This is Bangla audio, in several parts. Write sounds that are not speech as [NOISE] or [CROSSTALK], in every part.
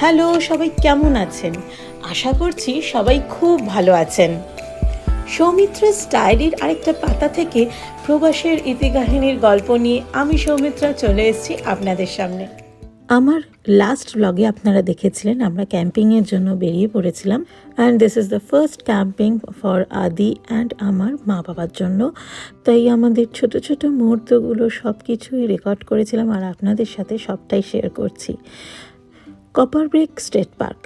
হ্যালো, সবাই কেমন আছেন? আশা করছি সবাই খুব ভালো আছেন। সৌমিত্রা স্টাইলির আরেকটা পাতা থেকে প্রবাসের ইতিকাহিনীর গল্প নিয়ে আমি সৌমিত্রা চলে এসেছি আপনাদের সামনে। আমার লাস্ট ব্লগে আপনারা দেখেছিলেন, আমরা ক্যাম্পিংয়ের জন্য বেরিয়ে পড়েছিলাম। And this is the first camping for Adi and আমার মা বাবার জন্য। তাই আমাদের ছোট ছোট মুহূর্তগুলো সব কিছুই রেকর্ড করেছিলাম আর আপনাদের সাথে সবটাই শেয়ার করছি। Copper Break State Park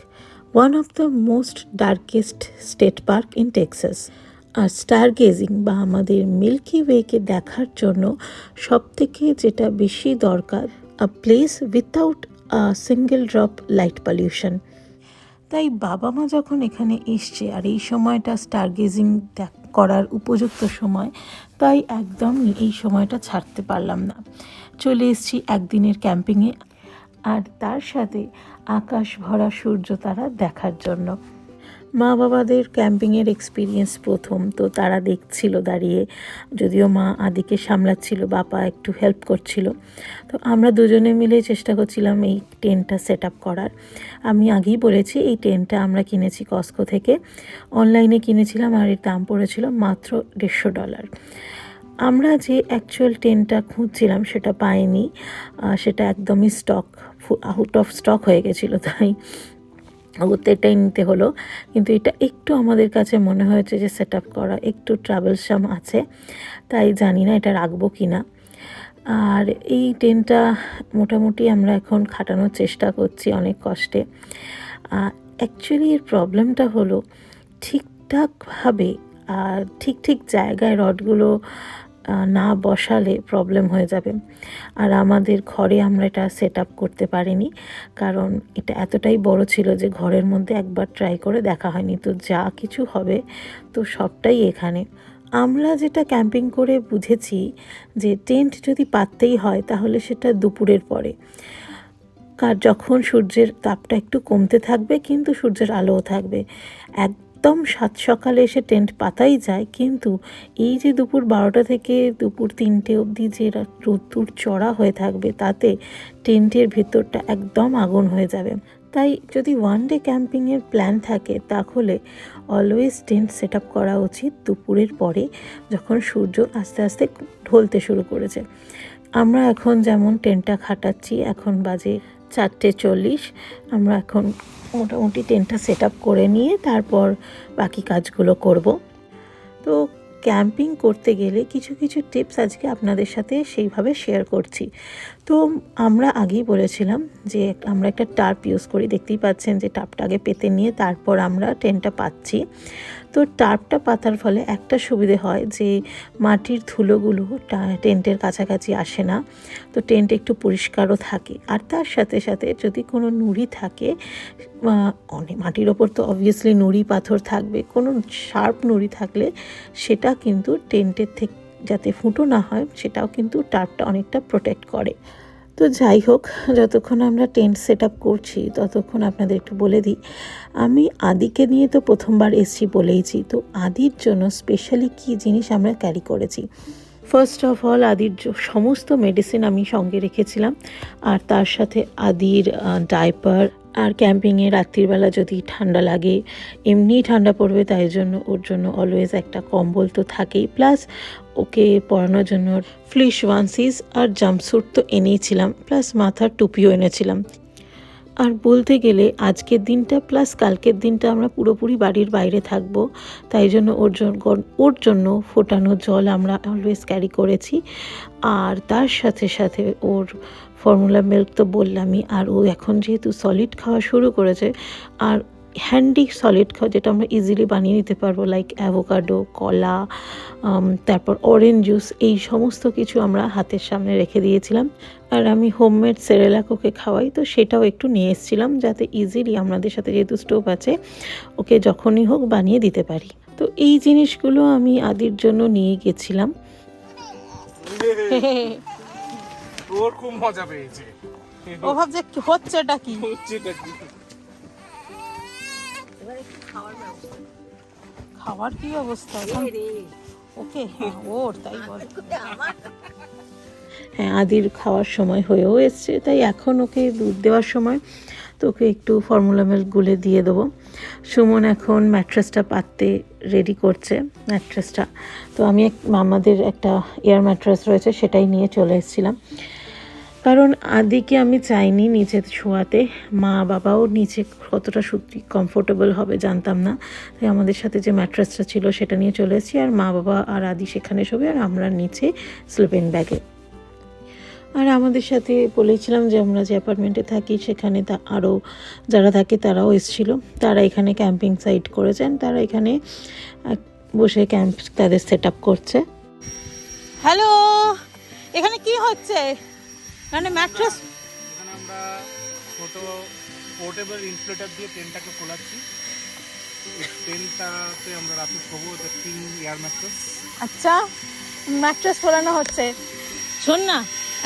one of the most darkest state park in Texas R star gazing বা আমাদের মিল্কি ওয়েকে দেখার জন্য সবথেকে যেটা বেশি দরকার a place without a single drop light pollution তাই বাবা মা যখন এখানে এসছে, আর এই সময়টা স্টার গেজিং করার উপযুক্ত সময়, তাই একদম এই সময়টা ছাড়তে পারলাম না। চলে এসেছি একদিনের ক্যাম্পিংয়ে আর তার সাথে আকাশ ভরা সূর্য তারা দেখার জন্য। মা বাবাদের ক্যাম্পিংয়ের এক্সপিরিয়েন্স প্রথম, তো তারা দেখছিল দাঁড়িয়ে। যদিও মা আদিকে সামলাচ্ছিল, বাবা একটু হেল্প করছিল। তো আমরা দুজনে মিলে চেষ্টা করছিলাম এই টেন্টটা সেট আপ করার। আমি আগেই বলেছি, এই টেন্টটা আমরা কিনেছি কস্কো থেকে। অনলাইনে কিনেছিলাম আর এর দাম পড়েছিল মাত্র দেড়শো ডলার আমরা যে অ্যাকচুয়াল টেনটা খুঁজছিলাম, সেটা পাইনি। সেটা একদমই স্টক আউট অফ স্টক হয়ে গেছিল, তাই এটাই নিতে হলো। কিন্তু এটা একটু আমাদের কাছে মনে হয়েছে যে সেট আপ করা একটু ট্রাভেলসাম আছে, তাই জানি না এটা রাখব কি না আর এই টেনটা মোটামুটি আমরা এখন খাটানোর চেষ্টা করছি অনেক কষ্টে। অ্যাকচুয়ালি এর প্রবলেমটা হলো ঠিকঠাকভাবে আর ঠিক ঠিক জায়গায় রডগুলো না বসালে প্রবলেম হয়ে যাবে। আর আমাদের ঘরে আমরা এটা সেট আপ করতে পারিনি। কারণ এটা এতটাই বড় ছিল যে ঘরের মধ্যে একবার ট্রাই করে দেখা হয়নি। তো যা কিছু হবে তো সবটাই এখানে। আমরা যেটা ক্যাম্পিং করে বুঝেছি যে টেন্ট যদি পাততেই হয় তাহলে সেটা দুপুরের পরে। কার যখন সূর্যের তাপটা একটু কমতে থাকবে কিন্তু সূর্যের আলোও থাকবে। একদম সাত সকালে এসে টেন্ট পাতাই যায়, কিন্তু এই যে দুপুর বারোটা থেকে দুপুর তিনটে অবধি যে রোদ্দুর চড়া হয়ে থাকবে, তাতে টেন্টের ভেতরটা একদম আগুন হয়ে যাবে। তাই যদি ওয়ান ডে ক্যাম্পিংয়ের প্ল্যান থাকে, তাহলে অলওয়েজ টেন্ট সেট আপ করা উচিত দুপুরের পরে, যখন সূর্য আস্তে আস্তে ঢলতে শুরু করেছে। আমরা এখন যেমন টেন্টটা খাটাচ্ছি, এখন বাজে চারটে চল্লিশ। আমরা এখন মোটামুটি টেন্টটা সেট করে নিয়ে তারপর বাকি কাজগুলো করব। তো ক্যাম্পিং করতে গেলে কিছু কিছু টিপস আজকে আপনাদের সাথে সেইভাবে শেয়ার করছি। তো আমরা আগেই বলেছিলাম যে আমরা একটা টার্প ইউজ করি। দেখতেই পাচ্ছেন যে টার্পটা আগে পেতে নিয়ে তারপর আমরা টেন্টটা পাচ্ছি। তো টার্পটা পাতার ফলে একটা সুবিধে হয় যে মাটির ধুলোগুলো টেন্টের কাছাকাছি আসে না। তো টেন্ট একটু পরিষ্কারও থাকে। আর তার সাথে সাথে যদি কোনো নুড়ি থাকে অনেক মাটির ওপর তো অবভিয়াসলি নুড়ি পাথর থাকবে। কোনো শার্প নুড়ি থাকলে সেটা কিন্তু টেন্টের থেকে, যাতে ফুটো না হয়, সেটাও কিন্তু টার্পটা অনেকটা প্রোটেক্ট করে। তো যাই হোক, যতক্ষণ আমরা টেন্ট সেট আপ করছি, ততক্ষণ আপনাদের একটু বলে দিই। আমি আদিকে নিয়ে তো প্রথমবার এসছি বলেইছি, তো আদির জন্য স্পেশালি কী জিনিস আমরা ক্যারি করেছি? ফার্স্ট অফ অল আদির সমস্ত মেডিসিন আমি সঙ্গে রেখেছিলাম, আর তার সাথে আদির ডাইপার আর ক্যাম্পিংয়ে রাত্রিবেলা যদি ঠান্ডা লাগে এমনি ঠান্ডা পড়বে, তাই জন্য ওর জন্য অলওয়েজ একটা কম্বল তো থাকেই। প্লাস ওকে পরানোর জন্য ফ্লিশ ওয়ানসিস আর জাম্পস্যুট তো এনেইছিলাম প্লাস মাথার টুপিও এনেছিলাম। আর বলতে গেলে, আজকের দিনটা প্লাস কালকের দিনটা আমরা পুরোপুরি বাড়ির বাইরে থাকব, তাই জন্য ওর জন্য ওর জন্য ফোটানো জল আমরা অলওয়েজ ক্যারি করেছি। আর তার সাথে সাথে ওর ফর্মুলা মিল্ক তো বললামই, আর ও এখন যেহেতু সলিড খাওয়া শুরু করেছে, আর হ্যান্ডি সলিড খাওয়া যেটা আমরা ইজিলি বানিয়ে নিতে পারব লাইক অ্যাভোকাডো কলা তারপর অরেঞ্জ জুস এই সমস্ত কিছু আমরা হাতের সামনে রেখে দিয়েছিলাম। আর আমি হোমমেড সেরেলাক ওকে খাওয়াই, তো সেটাও একটু নিয়ে এসেছিলাম, যাতে ইজিলি আমাদের সাথে যেহেতু স্টোভ আছে, ওকে যখনই হোক বানিয়ে দিতে পারি। তো এই জিনিসগুলো আমি আদির জন্য নিয়ে গেছিলাম। [LAUGHS] তোর খুব মজা পেয়েছে। ও ভাবছে কি? হচ্ছে এটা কি? হচ্ছেটা কি খাওয়ার কি অবস্থা? এখন ওকে হ্যাঁ, ওর তাই বল। হ্যাঁ আদির খাওয়ার সময় হয়েও এসছে তাই এখন ওকে দুধ দেওয়ার সময় তোকে একটু ফর্মুলা মিল্ক গুলে দিয়ে দেবো। সুমন এখন ম্যাট্রেসটা পাততে রেডি করছে ম্যাট্রেসটা তো আমি আমাদের একটা এয়ার ম্যাট্রেস রয়েছে সেটাই নিয়ে চলে এসেছিলাম। কারণ আদিকে আমি চাইনি নিচে শোয়াতে মা বাবাও নিচে কতটা সত্যি কমফোর্টেবল হবে জানতাম না। তাই আমাদের সাথে যে ম্যাট্রেসটা ছিল সেটা নিয়ে চলে এসেছি। আর মা বাবা আর আদি সেখানে শোবে আর আমরা নিচে স্লিপিং ব্যাগে আর আমাদের সাথে বলেছিলাম যে আমরা যে অ্যাপার্টমেন্টে থাকি, সেখানে তা আরও যারা থাকে তারাও এসেছিল। তারা এখানে ক্যাম্পিং সাইট করেছেন। তারা এখানে বসে ক্যাম্প তাদের সেট করছে। হ্যালো এখানে কি হচ্ছে? মানে ম্যাট্রেস এখানে আমরা ছোট পোর্টেবল ইনফ্লেটার দিয়ে টেনটাকে খোলাচ্ছি। এই টেনটাতে আমরা রাতে শোবো এটা তিন এয়ার ম্যাট্রেস আচ্ছা ম্যাট্রেস ফোলানো হচ্ছে। শোন না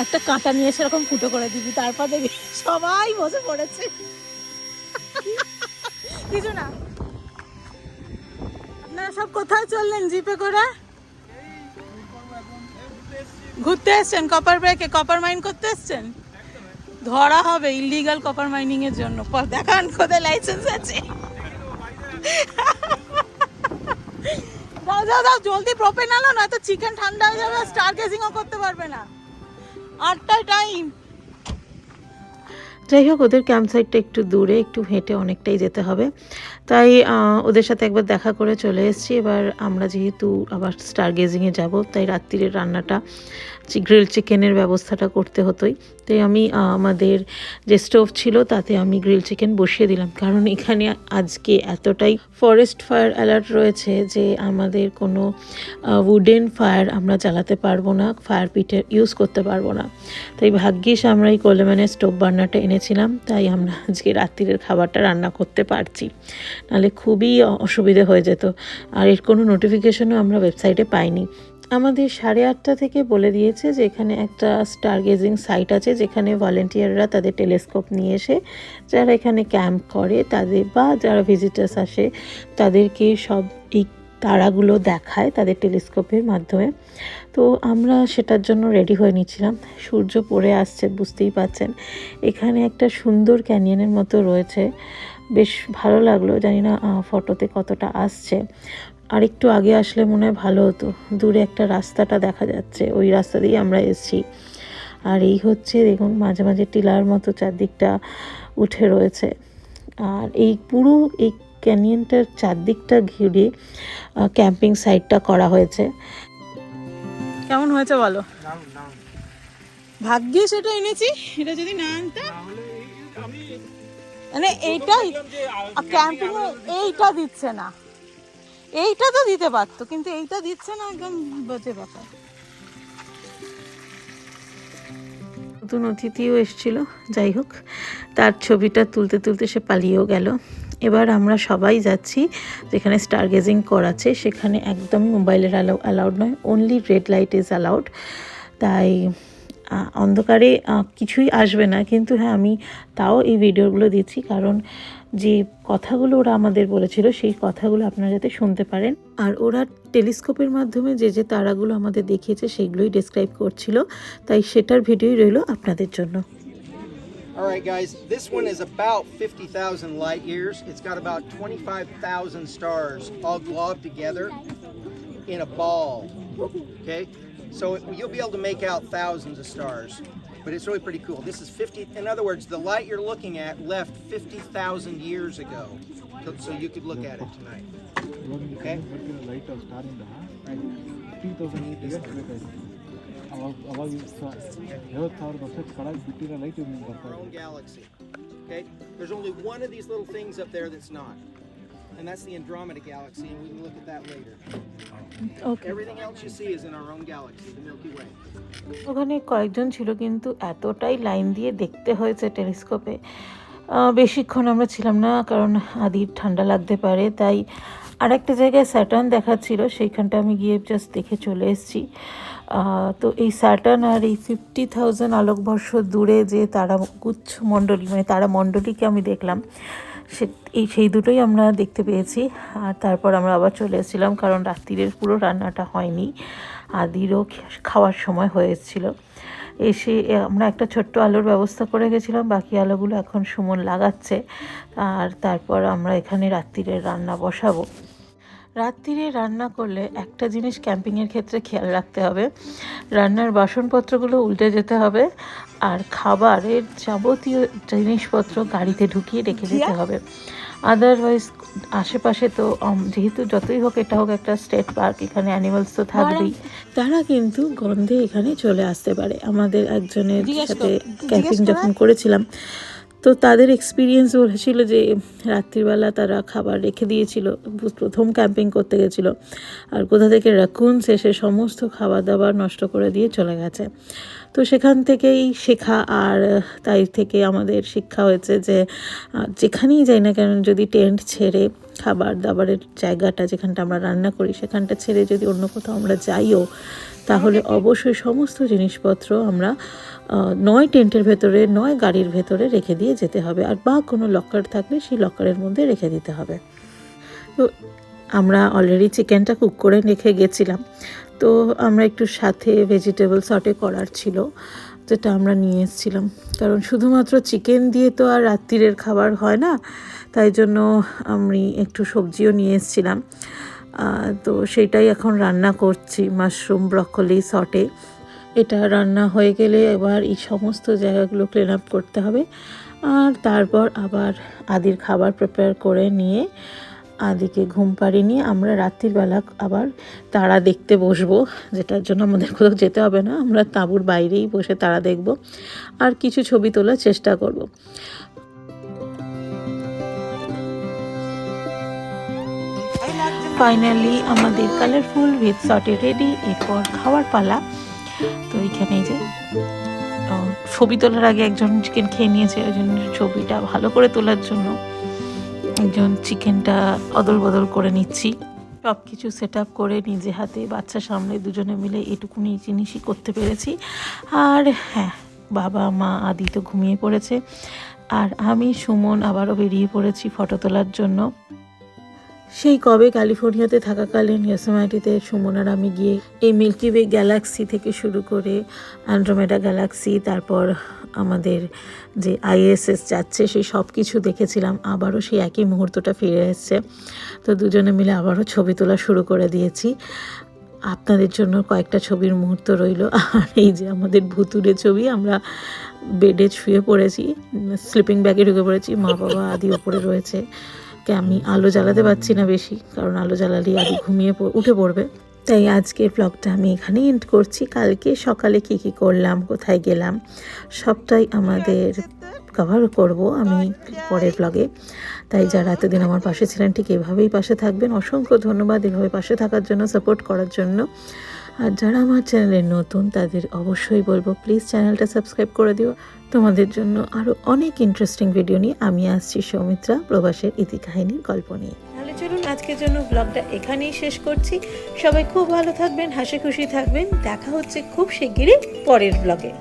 একটা কাঁটা নিয়ে সেরকম ফুটো করে দিবি তারপর দেখবি সবাই বসে পড়েছে। কিছু না। আপনারা সব কোথায় চললেন? জিপে করে? ঘুরতে এসছেন? কপার ব্রেকে কপার মাইন করতে এসছেন? ধরা হবে ইলিগাল কপার মাইনিং এর জন্য। দেখান কোথায় লাইসেন্স আছে। দাও দাও দাও, জলদি প্রপেন আলো না তো চিকেন ঠান্ডা হয়ে যাবে স্টার গেজিংও করতে পারবে না। আটটায় টাইম যাই হোক, ওদের ক্যাম্প সাইটটা একটু দূরে, একটু হেঁটে অনেকটাই যেতে হবে। তাই ওদের সাথে একবার দেখা করে চলে এসেছি। এবার আমরা যেহেতু আবার স্টার গেজিংয়ে যাব, তাই রাত্রিরের রান্নাটা গ্রিল চিকেনের ব্যবস্থাটা করতে হতোই। তাই আমি আমাদের যে স্টোভ ছিল তাতে আমি গ্রিল চিকেন বসিয়ে দিলাম। কারণ এখানে আজকে এতটাই ফরেস্ট ফায়ার অ্যালার্ট রয়েছে যে আমাদের কোনো উডেন ফায়ার আমরা চালাতে পারব না ফায়ার পিটের ইউজ করতে পারব না। তাই ভাগ্যিস আমরা এই কোলেম্যানের স্টোভ বার্নারটা এনেছিলাম, তাই আমরা আজকে রাত্রিরের খাবারটা রান্না করতে পারছি। নাহলে খুবই অসুবিধে হয়ে যেত। আর এর কোনো নোটিফিকেশনও আমরা ওয়েবসাইটে পাইনি। আমাদের সাড়ে আটটা থেকে বলে দিয়েছে যে এখানে একটা স্টার গেজিং সাইট আছে যেখানে ভলেন্টিয়াররা তাদের টেলিস্কোপ নিয়ে এসে যারা এখানে ক্যাম্প করে, তাদের বা যারা ভিজিটার্স আসে, তাদেরকে সব এই তারাগুলো দেখায় তাদের টেলিস্কোপের মাধ্যমে। তো আমরা সেটার জন্য রেডি হয়ে নিচ্ছিলাম। সূর্য পড়ে আসছে, বুঝতেই পাচ্ছেন এখানে একটা সুন্দর ক্যানিয়নের মতো রয়েছে। বেশ ভালো লাগল, জানি না ফটোতে কতটা আসছে। আর একটু আগে আসলে মনে হয় ভালো হতো। দূরে একটা রাস্তাটা দেখা যাচ্ছে ওই রাস্তা দিয়ে আমরা এসেছি। আর এই হচ্ছে দেখুন মাঝে মাঝে টিলার মতো চারদিকটা উঠে রয়েছে। আর এই পুরো এই ক্যানিয়নটার চারদিকটা ঘিরে ক্যাম্পিং সাইটটা করা হয়েছে। কেমন হয়েছে বলো? ভাগ্যে সেটা এনেছি এটা যদি না আনতাম মানে এইটাই ক্যাম্পিং এইটা দিচ্ছে না। এইটা তো দিতে পারতো, কিন্তু এইটা দিচ্ছে না, একদম বাজে ব্যাপার নতুন অতিথিও এসেছিল, যাই হোক, তার ছবিটা তুলতে তুলতে সে পালিয়েও গেল। এবার আমরা সবাই যাচ্ছি, যেখানে স্টার গেজিং করাচ্ছে সেখানে একদম মোবাইলের অ্যালাউ অ্যালাউড নয় only red light is allowed তাই অন্ধকারে কিছুই আসবে না কিন্তু হ্যাঁ আমি তাও এই ভিডিওগুলো দিচ্ছি কারণ যে কথাগুলো ওরা আমাদের বলেছিল সেই কথাগুলো আপনারা যাতে শুনতে পারেন আর ওরা টেলিস্কোপের মাধ্যমে যে যে তারাগুলো আমাদের দেখিয়েছে সেগুলোই ডেসক্রাইব করছিল তাই সেটার ভিডিওই রইল আপনাদের জন্য All right, guys, this one is about 50,000 light years. It's got about 25,000 stars all globbed together in a ball. Okay? So you'll be able to make out thousands of stars, but it's really pretty cool. This is 50, in other words, the light you're looking at left 50,000 years ago. So you could look at it tonight. Okay? Our own galaxy. Okay? There's only one of these little things up there that's not. And that's the Andromeda galaxy, and we can look at that later. Okay Everything else you see is in our own galaxy, the Milky Way. ওখানে কয়েকজন ছিল কিন্তু এতটাই লাইন দিয়ে দেখতে হয়েছে টেলিস্কোপে বেশিক্ষণ আমরা ছিলাম না কারণ আদির ঠান্ডা লাগতে পারে তাই আর একটা জায়গায় স্যাটার্ন দেখাচ্ছিল সেইখানটা আমি গিয়ে জাস্ট দেখে চলে এসেছি তো এই স্যাটার্ন আর এই ফিফটি থাউজেন্ড আলোকবর্ষ দূরে যে তারা গুচ্ছ মণ্ডলী মানে তারা মণ্ডলীকে আমি দেখলাম সে, এই, সেই দুটোই আমরা দেখতে পেয়েছি। আর তারপর আমরা আবার চলে এসেছিলাম, কারণ রাত্রিরের পুরো রান্নাটা হয়নি। আদিরও খাওয়ার সময় হয়েছিল। এসে আমরা একটা ছোট্ট আলোর ব্যবস্থা করে গেছিলাম, বাকি আলোগুলো এখন সুমন লাগাচ্ছে। আর তারপর আমরা এখানে রাত্রিরের রান্না বসাবো। রাত্রিরে রান্না করলে একটা জিনিস ক্যাম্পিংয়ের ক্ষেত্রে খেয়াল রাখতে হবে। রান্নার বাসনপত্রগুলো উল্টে যেতে হবে আর খাবারের যাবতীয় জিনিসপত্র গাড়িতে ঢুকিয়ে রেখে যেতে হবে। আদারওয়াইজ আশেপাশে তো যেহেতু যতই হোক এটা হোক একটা স্টেট পার্ক এখানে অ্যানিমালস তো থাকবেই। তারা কিন্তু গন্ধে এখানে চলে আসতে পারে। আমাদের একজনের সাথে ক্যাম্পিং যখন করেছিলাম তো তাদের এক্সপিরিয়েন্স বলেছিল যে, রাত্রিবেলা তারা খাবার রেখে দিয়েছিল, প্রথম ক্যাম্পিং করতে গেছিল, আর কোথা থেকে রাকুনস এসে সমস্ত খাবার দাবার নষ্ট করে দিয়ে চলে গেছে। তো সেখান থেকেই শেখা, আর তাই থেকে আমাদের শিক্ষা হয়েছে যে যেখানেই যাই না কেন যদি টেন্ট ছেড়ে খাবার দাবারের জায়গাটা যেখানটা আমরা রান্না করি, সেখানটা ছেড়ে যদি অন্য কোথাও আমরা যাইও তাহলে অবশ্যই সমস্ত জিনিসপত্র আমরা নয় টেন্টের ভেতরে নয় গাড়ির ভেতরে রেখে দিয়ে যেতে হবে। আর বা কোনো লকার থাকলে সেই লকারের মধ্যে রেখে দিতে হবে। তো আমরা অলরেডি চিকেনটা কুক করে রেখে গেছিলাম। তো আমরা একটু সাথে ভেজিটেবল সটে করার ছিল যেটা আমরা নিয়ে এসেছিলাম। কারণ শুধুমাত্র চিকেন দিয়ে তো আর রাত্রিরের খাবার হয় না তাই জন্য আমি একটু সবজিও নিয়ে এসেছিলাম। তো সেটাই এখন রান্না করছি মাশরুম ব্রকলি সটে এটা রান্না হয়ে গেলে এবার এই সমস্ত জায়গাগুলো ক্লিন আপ করতে হবে। আর তারপর আবার আদির খাবার প্রিপেয়ার করে নিয়ে আদিকে ঘুম পাড়িয়ে নিয়ে আমরা রাত্রিবেলা আবার তারা দেখতে বসবো, যেটার জন্য আমাদের কোথাও যেতে হবে না। আমরা তাঁবুর বাইরেই বসে তারা দেখব। আর কিছু ছবি তোলার চেষ্টা করব। ফাইনালি আমাদের কালারফুল উইথ সটে রেডি এরপর খাওয়ার পালা। তো এখানে যে ছবি তোলার আগে একজন চিকেন খেয়ে নিয়েছে, ওই জন্য ছবিটা ভালো করে তোলার জন্য একজন চিকেনটা অদল বদল করে নিচ্ছি। সব কিছু সেট আপ করে নিজে হাতে বাচ্চা সামলে দুজনে মিলে এটুকুনি জিনিসই করতে পেরেছি। আর হ্যাঁ বাবা, মা, আদি তো ঘুমিয়ে পড়েছে। আর আমি, সুমন আবারও বেরিয়ে পড়েছি ফটো তোলার জন্য। সেই কবে ক্যালিফোর্নিয়াতে থাকাকালীন ইয়োসেমাইটিতে সুমন আর আমি গিয়ে এই মিল্কি ওয়ে গ্যালাক্সি থেকে শুরু করে অ্যান্ড্রোমেডা গ্যালাক্সি, তারপর আমাদের যে আইএসএস যাচ্ছে, সেই সব কিছু দেখেছিলাম। আবারও সেই একই মুহূর্তটা ফিরে এসছে। তো দুজনে মিলে আবারও ছবি তোলা শুরু করে দিয়েছি। আপনাদের জন্য কয়েকটা ছবির মুহূর্ত রইল। আর এই যে আমাদের ভুতুরে ছবি, আমরা বেডে শুয়ে পড়েছি, স্লিপিং ব্যাগে ঢুকে পড়েছি, মা বাবা আদি ওপরে রয়েছে। কে আমি আলো জ্বালাতে পারছি না বেশি, কারণ আলো জ্বালালেই আদি ঘুমিয়ে উঠে পড়বে। তাই আজকের ব্লগটা আমি এখানেই এন্ড করছি। কালকে সকালে কি কি করলাম, কোথায় গেলাম, সবটাই আমাদের কভার করব আমি পরের ব্লগে তাই যারা এতদিন আমার পাশে ছিলেন, ঠিক এভাবেই পাশে থাকবেন। অসংখ্য ধন্যবাদ এভাবে পাশে থাকার জন্য সাপোর্ট করার জন্য। আর যারা আমার চ্যানেলে নতুন, তাদের অবশ্যই বলব প্লিজ চ্যানেলটা সাবস্ক্রাইব করে দিও। তোমাদের জন্য আরও অনেক ইন্টারেস্টিং ভিডিও নিয়ে আমি আসছি সৌমিত্রা, প্রবাসের ইতিকাহিনীর গল্প নিয়ে। তাহলে চলুন আজকের জন্য ব্লগটা এখানেই শেষ করছি। সবাই খুব ভালো থাকবেন হাসি খুশি থাকবেন। দেখা হচ্ছে খুব শিগগিরই পরের ব্লগে